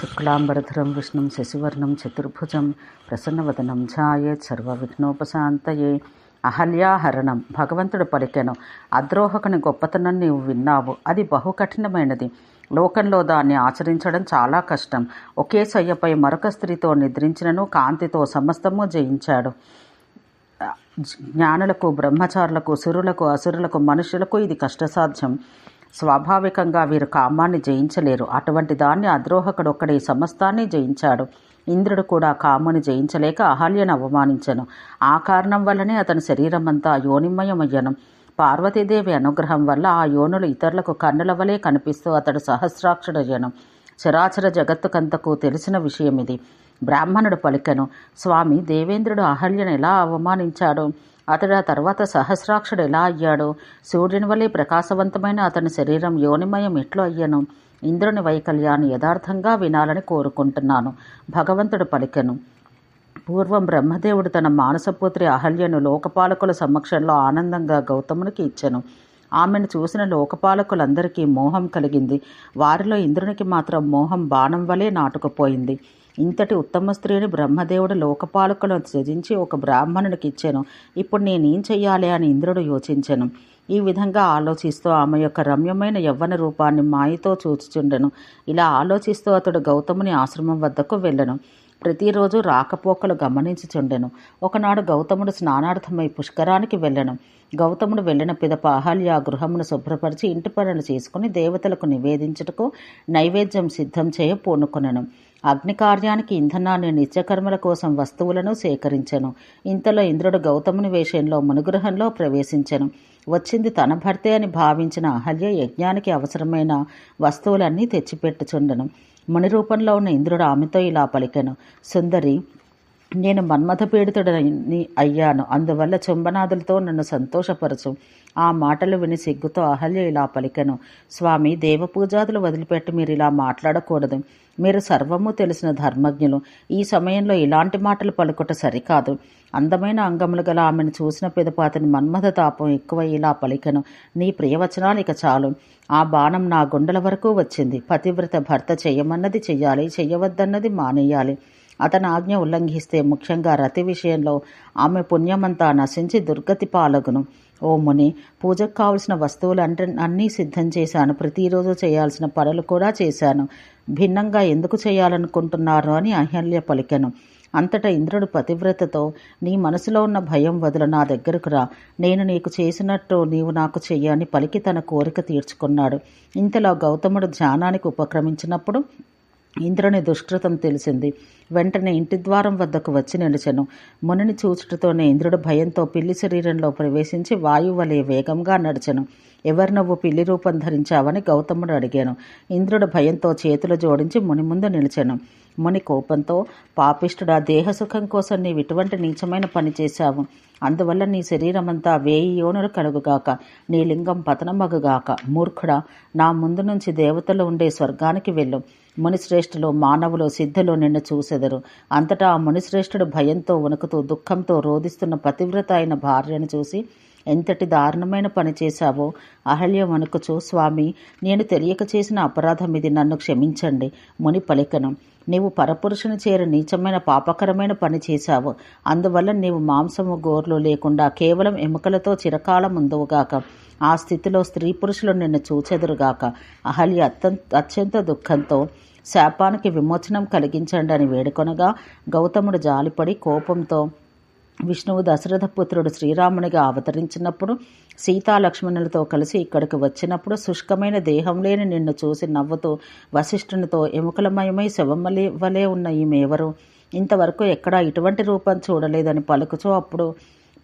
శుక్లాంబరధరం విష్ణుం శశివర్ణం చతుర్భుజం ప్రసన్నవదనం ఛాయేత్ సర్వవిఘ్నోపశాంతయే అహల్యాహరణం భగవంతుడు పలికెను అద్రోహకుని గొప్పతనం నీవు విన్నావు. అది బహు కఠినమైనది లోకంలో దాన్ని ఆచరించడం చాలా కష్టం. ఒకే సయ్యపై మరొక స్త్రీతో నిద్రించినను కాంతితో సమస్తము జయించాడు. జ్ఞానులకు బ్రహ్మచారులకు సురులకు అసురులకు మనుషులకు ఇది కష్టసాధ్యం. స్వాభావికంగా వీరు కామాన్ని జయించలేరు. అటువంటి దాన్ని అద్రోహకుడొక్కడే సమస్తాన్ని జయించాడు. ఇంద్రుడు కూడా కాముని జయించలేక అహల్యను అవమానించను. ఆ కారణం వల్లనే అతని శరీరం అంతా యోనిమయమయ్యను. పార్వతీదేవి అనుగ్రహం వల్ల ఆ యోనులు ఇతరులకు కన్నుల వలె కనిపిస్తూ అతడు సహస్రాక్షుడయ్యను. చరాచర జగత్తుకంతకు తెలిసిన విషయం ఇది బ్రాహ్మణుడు పలికెను స్వామి దేవేంద్రుడు అహల్యను ఎలా అవమానించాడు? అతడు ఆ తర్వాత సహస్రాక్షుడు ఎలా అయ్యాడు? సూర్యుని వలె ప్రకాశవంతమైన అతని శరీరం యోనిమయం ఎట్లు అయ్యను? ఇంద్రుని వైకల్యాన్ని యథార్థంగా వినాలని కోరుకుంటున్నాను. భగవంతుడు పలికెను. పూర్వం బ్రహ్మదేవుడు తన మానసపుత్రి అహల్యను లోకపాలకుల సమక్షంలో ఆనందంగా గౌతమునికి ఇచ్చెను. ఆమెను చూసిన లోకపాలకులందరికీ మోహం కలిగింది. వారిలో ఇంద్రునికి మాత్రం మోహం బాణం వలె నాటుకుపోయింది. ఇంతటి ఉత్తమ స్త్రీని బ్రహ్మదేవుడు లోకపాలకులను త్యజించి ఒక బ్రాహ్మణునికి ఇచ్చాను. ఇప్పుడు నేనేం చెయ్యాలి అని ఇంద్రుడు యోచించాను. ఈ విధంగా ఆలోచిస్తూ ఆమె యొక్క రమ్యమైన యవ్వన రూపాన్ని మాయతో చూచుచుండెను. ఇలా ఆలోచిస్తూ అతడు గౌతముని ఆశ్రమం వద్దకు వెళ్ళను. ప్రతిరోజు రాకపోకలు గమనించుచుండెను. ఒకనాడు గౌతముడు స్నానార్థమై పుష్కరానికి వెళ్ళను. గౌతముడు వెళ్ళిన పిదప అహల్య గృహమును శుభ్రపరిచి ఇంటి పనులు చేసుకుని దేవతలకు నివేదించుటకు నైవేద్యం సిద్ధం చేయ పూనుకొనను. అగ్నికార్యానికి ఇంధనాన్ని నిత్యకర్మల కోసం వస్తువులను సేకరించెను. ఇంతలో ఇంద్రుడు గౌతముని వేషంలో మునుగృహంలో ప్రవేశించెను. వచ్చింది తన భర్తే అని భావించిన అహల్య యజ్ఞానికి అవసరమైన వస్తువులన్నీ తెచ్చిపెట్టుచుండెను. ముని రూపంలో ఉన్న ఇంద్రుడు ఆమెతో ఇలా పలికెను. సుందరి నేను మన్మథ పీడితుడని అయ్యాను. అందువల్ల చుంబనాథులతో నన్ను సంతోషపరచు. ఆ మాటలు విని సిగ్గుతో అహల్య ఇలా పలికెను. స్వామి దేవపూజాదులు వదిలిపెట్టి మీరు ఇలా మాట్లాడకూడదు. మీరు సర్వము తెలిసిన ధర్మజ్ఞులు. ఈ సమయంలో ఇలాంటి మాటలు పలుకుట సరికాదు. అందమైన అంగములు గల ఆమెను చూసిన పిదప అతని మన్మథ తాపం ఎక్కువ ఇలా పలికెను. నీ ప్రియవచనాలు ఇక చాలు. ఆ బాణం నా గుండెల వరకు వచ్చింది. పతివ్రత భర్త చెయ్యమన్నది చెయ్యాలి చెయ్యవద్దన్నది మానేయాలి. అతని ఆజ్ఞ ఉల్లంఘిస్తే ముఖ్యంగా రతి విషయంలో ఆమె పుణ్యమంతా నశించి దుర్గతి పాలగును. ఓ ముని పూజకు కావలసిన వస్తువులు అంటే అన్నీ సిద్ధం చేశాను. ప్రతిరోజు చేయాల్సిన పనులు కూడా చేశాను. భిన్నంగా ఎందుకు చేయాలనుకుంటున్నారు అని అహల్య పలికెను. అంతటా ఇంద్రుడు పతివ్రతతో నీ మనసులో ఉన్న భయం వదులు నా దగ్గరకు రా. నేను నీకు చేసినట్టు నీవు నాకు చెయ్యని పలికి తన కోరిక తీర్చుకున్నాడు. ఇంతలో గౌతముడు ధ్యానానికి ఉపక్రమించినప్పుడు ఇంద్రుని దుష్కృతం తెలిసింది. వెంటనే ఇంటి ద్వారం వద్దకు వచ్చి నిలిచెను. మునిని చూచుటతోనే ఇంద్రుడు భయంతో పిల్లి శరీరంలో ప్రవేశించి వాయువలే వేగంగా నడిచెను. ఎవరు నువ్వు పిల్లి రూపం ధరించావని గౌతముడు అడిగాను. ఇంద్రుడు భయంతో చేతులు జోడించి ముని ముందు నిలిచెను. ముని కోపంతో పాపిష్టుడా దేహసుఖం కోసం నీవు ఇటువంటి నీచమైన పని చేశావు. అందువల్ల నీ శరీరమంతా వేయి యోనులు కలుగుగాక నీ లింగం పతనమగుగాక. మూర్ఖుడా నా ముందు నుంచి దేవతలు ఉండే స్వర్గానికి వెళ్ళు. మునిశ్రేష్ఠులు మానవులు సిద్ధులు నిన్ను చూసెదరు. అంతటా ఆ మునిశ్రేష్ఠుడు భయంతో వణుకుతూ దుఃఖంతో రోధిస్తున్న పతివ్రత అయిన భార్యను చూసి ఎంతటి దారుణమైన పని చేశావో అహల్య వణుకుచు స్వామి. నేను తెలియక చేసిన అపరాధం ఇది. నన్ను క్షమించండి. ముని పలికను. నీవు పరపురుషుని చేరి నీచమైన పాపకరమైన పని చేశావు. అందువల్ల నీవు మాంసము గోర్లు లేకుండా కేవలం ఎముకలతో చిరకాలం ఉందవుగాక ఆ స్థితిలో స్త్రీ పురుషులు నిన్ను చూచెదురుగాక అహల్య అత్యంత అత్యంత దుఃఖంతో శాపానికి విమోచనం కలిగించండి అని వేడుకొనగా గౌతముడు జాలిపడి కోపంతో విష్ణువు దశరథ పుత్రుడు శ్రీరామునిగా అవతరించినప్పుడు సీతాలక్ష్మణులతో కలిసి ఇక్కడికి వచ్చినప్పుడు శుష్కమైన దేహం లేని నిన్ను చూసి నవ్వుతూ వశిష్ఠునితో ఎముకలమయమై శవమలి వలె ఉన్న ఈమెవరు? ఇంతవరకు ఎక్కడా ఇటువంటి రూపం చూడలేదని పలుకుచో అప్పుడు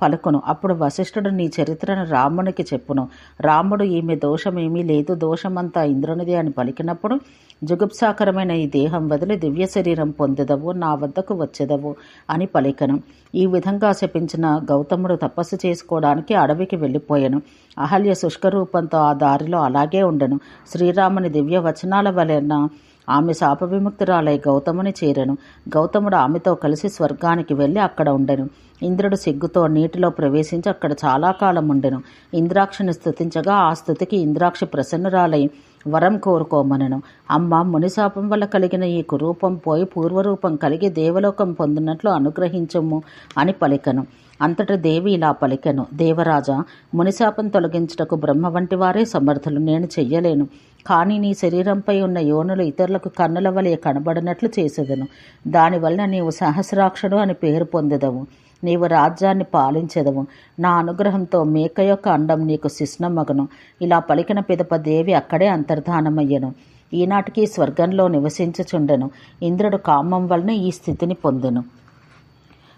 పలుకును. అప్పుడు వశిష్ఠుడు నీ చరిత్రను రామునికి చెప్పును. రాముడు ఈమె దోషమేమీ లేదు. దోషమంతా ఇంద్రునిది అని పలికినప్పుడు జుగుప్సాకరమైన ఈ దేహం వదిలి దివ్య శరీరం పొందెదవు నా వద్దకు వచ్చేదవు అని పలికను. ఈ విధంగా శపించిన గౌతముడు తపస్సు చేసుకోవడానికి అడవికి వెళ్ళిపోయాను. అహల్య శుష్కరూపంతో ఆ దారిలో అలాగే ఉండెను. శ్రీరాముని దివ్య వచనాల వలన ఆమె శాప విముక్తురాలై గౌతముని చేరెను. గౌతముడు ఆమెతో కలిసి స్వర్గానికి వెళ్ళి అక్కడ ఉండెను. ఇంద్రుడు సిగ్గుతో నీటిలో ప్రవేశించి అక్కడ చాలా కాలం ఉండెను. ఇంద్రాక్షిని స్థుతించగా ఆ స్థుతికి ఇంద్రాక్షి ప్రసన్నురాలై వరం కోరుకోమనను. అమ్మ మునిశాపం వల్ల కలిగిన ఈ కురూపం పోయి పూర్వరూపం కలిగి దేవలోకం పొందినట్లు అనుగ్రహించము అని పలికను. అంతట దేవి ఇలా పలికెను. దేవరాజా మునిశాపం తొలగించుటకు బ్రహ్మ వంటి వారే సమర్థులు. నేను చెయ్యలేను. కానీ నీ శరీరంపై ఉన్న యోనులు ఇతరులకు కన్నుల వలె కనబడినట్లు చేసేదను. దానివల్ల నీవు సహస్రాక్షుడు అని పేరు పొందెదవు. నీవు రాజ్యాన్ని పాలించెదవు. నా అనుగ్రహంతో మేక యొక్క అండం నీకు శిష్ణమగను. ఇలా పలికిన పిదప దేవి అక్కడే అంతర్ధానమయ్యను. ఈనాటికి స్వర్గంలో నివసించుచుండెను. ఇంద్రుడు కామం వలన ఈ స్థితిని పొందెను.